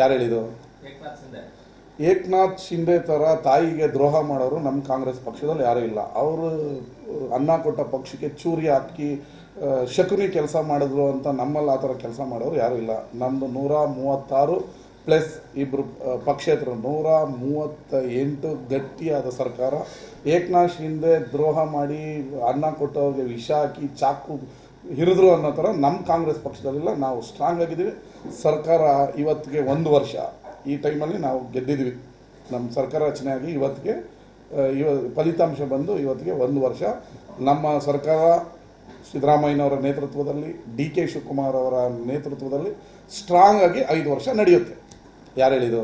ಯಾರು ಹೇಳಿದರು ಏಕನಾಥ್ ಶಿಂದೆ. ತರ ಥರ ತಾಯಿಗೆ ದ್ರೋಹ ಮಾಡೋರು ನಮ್ಮ ಕಾಂಗ್ರೆಸ್ ಪಕ್ಷದಲ್ಲಿ ಯಾರೂ ಇಲ್ಲ. ಅವರು ಅನ್ನ ಕೊಟ್ಟ ಪಕ್ಷಕ್ಕೆ ಚೂರಿ ಹಾಕಿ ಶಕುನಿ ಕೆಲಸ ಮಾಡಿದ್ರು ಅಂತ ನಮ್ಮಲ್ಲಿ ಆ ಥರ ಕೆಲಸ ಮಾಡೋರು ಯಾರೂ ಇಲ್ಲ. ನಮ್ಮದು ನೂರ ಮೂವತ್ತಾರು ಪ್ಲಸ್ ಇಬ್ಬರು ಪಕ್ಷೇತರು. ನೂರ ಮೂವತ್ತ ಎಂಟು ಗಟ್ಟಿಯಾದ ಸರ್ಕಾರ. ಏಕನಾಥ್ ಶಿಂದೆ ದ್ರೋಹ ಮಾಡಿ ಅನ್ನ ಕೊಟ್ಟವ್ರಿಗೆ ವಿಷ ಹಾಕಿ ಚಾಕು ಹಿರಿದ್ರು ಅನ್ನೋ ಥರ ನಮ್ಮ ಕಾಂಗ್ರೆಸ್ ಪಕ್ಷದಲ್ಲೆಲ್ಲ ನಾವು ಸ್ಟ್ರಾಂಗ್ ಆಗಿದ್ದೀವಿ. ಸರ್ಕಾರ ಇವತ್ತಿಗೆ ಒಂದು ವರ್ಷ, ಈ ಟೈಮಲ್ಲಿ ನಾವು ಗೆದ್ದಿದ್ವಿ ನಮ್ಮ ಸರ್ಕಾರ ರಚನೆ ಆಗಿ ಇವತ್ತಿಗೆ ಇವ, ಫಲಿತಾಂಶ ಬಂದು ಇವತ್ತಿಗೆ ಒಂದು ವರ್ಷ. ನಮ್ಮ ಸರ್ಕಾರ ಸಿದ್ದರಾಮಯ್ಯನವರ ನೇತೃತ್ವದಲ್ಲಿ ಡಿ ಕೆ ಶಿವಕುಮಾರ್ ಅವರ ನೇತೃತ್ವದಲ್ಲಿ ಸ್ಟ್ರಾಂಗ್ ಆಗಿ ಐದು ವರ್ಷ ನಡೆಯುತ್ತೆ. ಯಾರು ಹೇಳಿದ್ದು?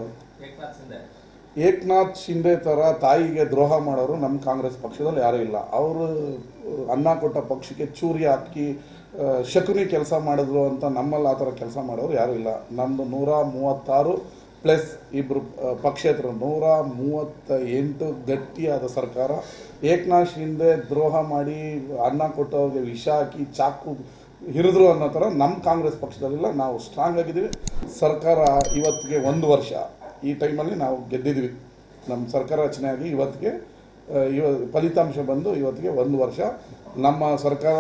ಏಕನಾಥ್ ಶಿಂದೆ ಥರ ತಾಯಿಗೆ ದ್ರೋಹ ಮಾಡೋರು ನಮ್ಮ ಕಾಂಗ್ರೆಸ್ ಪಕ್ಷದಲ್ಲಿ ಯಾರೂ ಇಲ್ಲ. ಅವರು ಅನ್ನ ಕೊಟ್ಟ ಪಕ್ಷಕ್ಕೆ ಚೂರಿ ಹಾಕಿ ಶಕುನಿ ಕೆಲಸ ಮಾಡಿದ್ರು ಅಂತ ನಮ್ಮಲ್ಲಿ ಆ ಥರ ಕೆಲಸ ಮಾಡೋರು ಯಾರೂ ಇಲ್ಲ. ನಮ್ಮದು ನೂರ ಮೂವತ್ತಾರು ಪ್ಲಸ್ ಇಬ್ಬರು ಪಕ್ಷೇತರು. ನೂರ ಮೂವತ್ತ ಎಂಟು ಗಟ್ಟಿಯಾದ ಸರ್ಕಾರ. ಏಕನಾಥ್ ಶಿಂದೆ ದ್ರೋಹ ಮಾಡಿ ಅನ್ನ ಕೊಟ್ಟವ್ರಿಗೆ ವಿಷ ಹಾಕಿ ಚಾಕು ಹಿರಿದ್ರು ಅನ್ನೋ ಥರ ನಮ್ಮ ಕಾಂಗ್ರೆಸ್ ಪಕ್ಷದಲ್ಲಿಲ್ಲ. ನಾವು ಸ್ಟ್ರಾಂಗ್ ಆಗಿದ್ದೀವಿ. ಸರ್ಕಾರ ಇವತ್ತಿಗೆ ಒಂದು ವರ್ಷ. ಈ ಟೈಮಲ್ಲಿ ನಾವು ಗೆದ್ದಿದ್ವಿ. ನಮ್ಮ ಸರ್ಕಾರ ರಚನೆ ಆಗಿ ಇವತ್ತಿಗೆ ಇವ, ಫಲಿತಾಂಶ ಬಂದು ಇವತ್ತಿಗೆ ಒಂದು ವರ್ಷ. ನಮ್ಮ ಸರ್ಕಾರ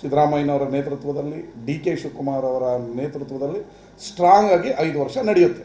ಸಿದ್ದರಾಮಯ್ಯನವರ ನೇತೃತ್ವದಲ್ಲಿ, ಡಿ ಕೆ ಶಿವಕುಮಾರ್ ಅವರ ನೇತೃತ್ವದಲ್ಲಿ ಸ್ಟ್ರಾಂಗ್ ಆಗಿ ಐದು ವರ್ಷ ನಡೆಯುತ್ತೆ.